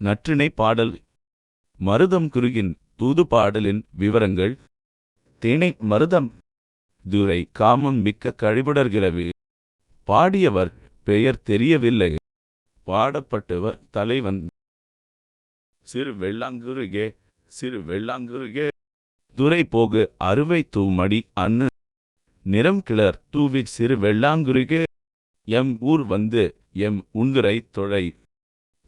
நற்றிணை பாடல். மருதம் குருகின் தூது பாடலின் விவரங்கள். தேனை மருதம். துரை காமம் மிக்க கழிபடர்கிறவி. பாடியவர் பெயர் தெரியவில்லை. பாடப்பட்டவர் தலைவன். சிறு வெள்ளாங்குருகே சிறு வெள்ளாங்குருகே துரை போகு அறுவை தூமடி அன்னு நிறம் கிளர் தூவிச் சிறு வெள்ளாங்குருகே எம் ஊர் வந்து எம் உங்குரை தொழை.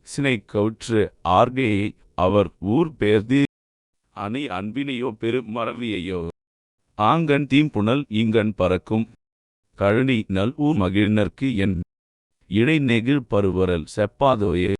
சினை கவுற்று ஆர்கையை அவர் ஊர் பேர்தி அணை அன்பினையோ பெரு மறவியையோ ஆங்கன் தீம்புணல் இங்கன் பறக்கும். கழனி நல் ஊர் மகிழ்நர்க்கு என் இழை நெகிழ் பருவரல் செப்பாதோயே.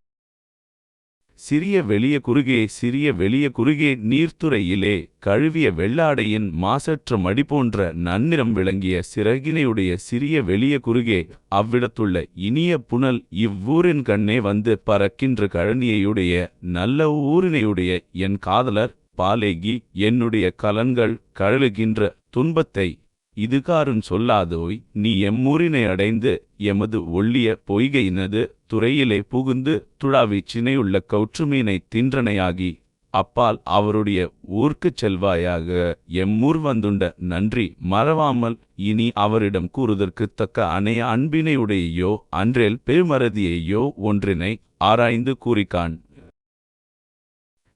சிறிய வெளிய குறுகே சிறிய வெளிய குறுகே நீர்த்துறையிலே கழுவிய வெள்ளாடையின் மாசற்ற மடி போன்ற நன்னிறம் விளங்கிய சிறகினையுடைய சிறிய வெளிய குறுகே அவ்விடத்துள்ள இனிய புனல் இவ்வூரின் கண்ணே வந்து பறக்கின்ற கழனியையுடைய நல்ல ஊரினையுடைய என் காதலர் பாலேகி என்னுடைய கலன்கள் கழலுகின்ற துன்பத்தை இதுகாரும் சொல்லாதோய் நீ எம்மூரினை அடைந்து எமது ஒள்ளிய பொய்கையினது துறையிலே புகுந்து துழாவிச் சினையுள்ள கவுற்றுமீனை தின்றனையாகி அப்பால் அவருடைய ஊர்க்குச் செல்வாயாக. எம்மூர் வந்துண்ட நன்றி மறவாமல் இனி அவரிடம் கூறுதற்குத் தக்க அணைய அன்பினையுடையோ அன்றேல் பெருமறதியையோ ஒன்றினை ஆராய்ந்து கூறிக்கான்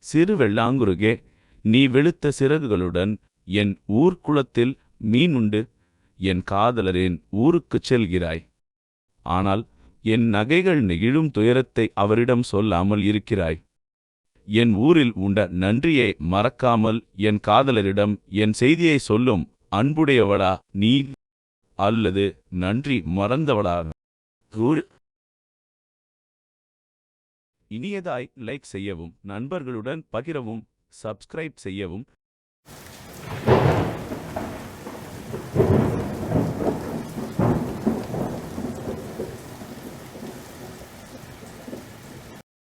சிறு வெள்ளாங்குருகே நீ வெளுத்த சிறகுகளுடன் என் ஊர்க்குளத்தில் மீன் உண்டு. என் காதலரின் ஊருக்குச் செல்கிறாய். ஆனால் என் நகைகள் நெகிழும் துயரத்தை அவரிடம் சொல்லாமல் இருக்கிறாய். என் ஊரில் உண்ட நன்றியை மறக்காமல் என் காதலரிடம் என் செய்தியை சொல்லும் அன்புடையவளா நீ அல்லது நன்றி மறந்தவளா? இனியதாய் லைக் செய்யவும் நண்பர்களுடன் பகிரவும் சப்ஸ்கிரைப் செய்யவும்